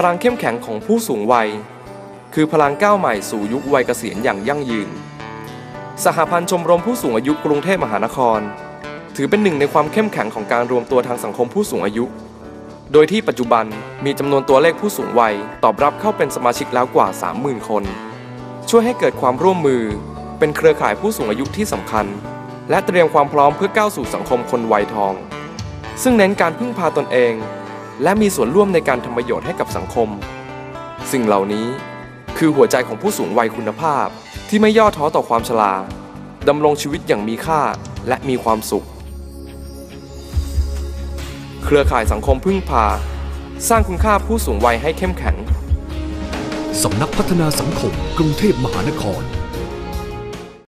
พลังเข้มแข็งของผู้สูงวัย คือพลังก้าวใหม่สู่ยุควัยเกษียณอย่างยั่งยืน สหพันธ์ชมรมผู้สูงอายุกรุงเทพมหานคร ถือเป็นหนึ่งในความเข้มแข็งของการรวมตัวทางสังคมผู้สูงอายุ โดยที่ปัจจุบันมีจำนวนตัวเลขผู้สูงวัยตอบรับเข้าเป็นสมาชิกแล้วกว่า 30,000 คน ช่วยให้เกิดความร่วมมือ เป็นเครือข่ายผู้สูงอายุที่สำคัญ และเตรียมความพร้อมเพื่อก้าวสู่สังคมคนวัยทอง ซึ่งเน้นการพึ่งพาตนเอง และมีส่วนร่วมในการทำประโยชน์ให้กับสังคม สิ่งเหล่านี้คือหัวใจของผู้สูงวัยคุณภาพ ที่ไม่ย่อท้อต่อความชราดำรงชีวิตอย่างมีค่าและมีความสุข เครือข่ายสังคมพึ่งพา สร้างคุณค่าผู้สูงวัยให้เข้มแข็ง สำนักพัฒนาสังคมกรุงเทพมหานคร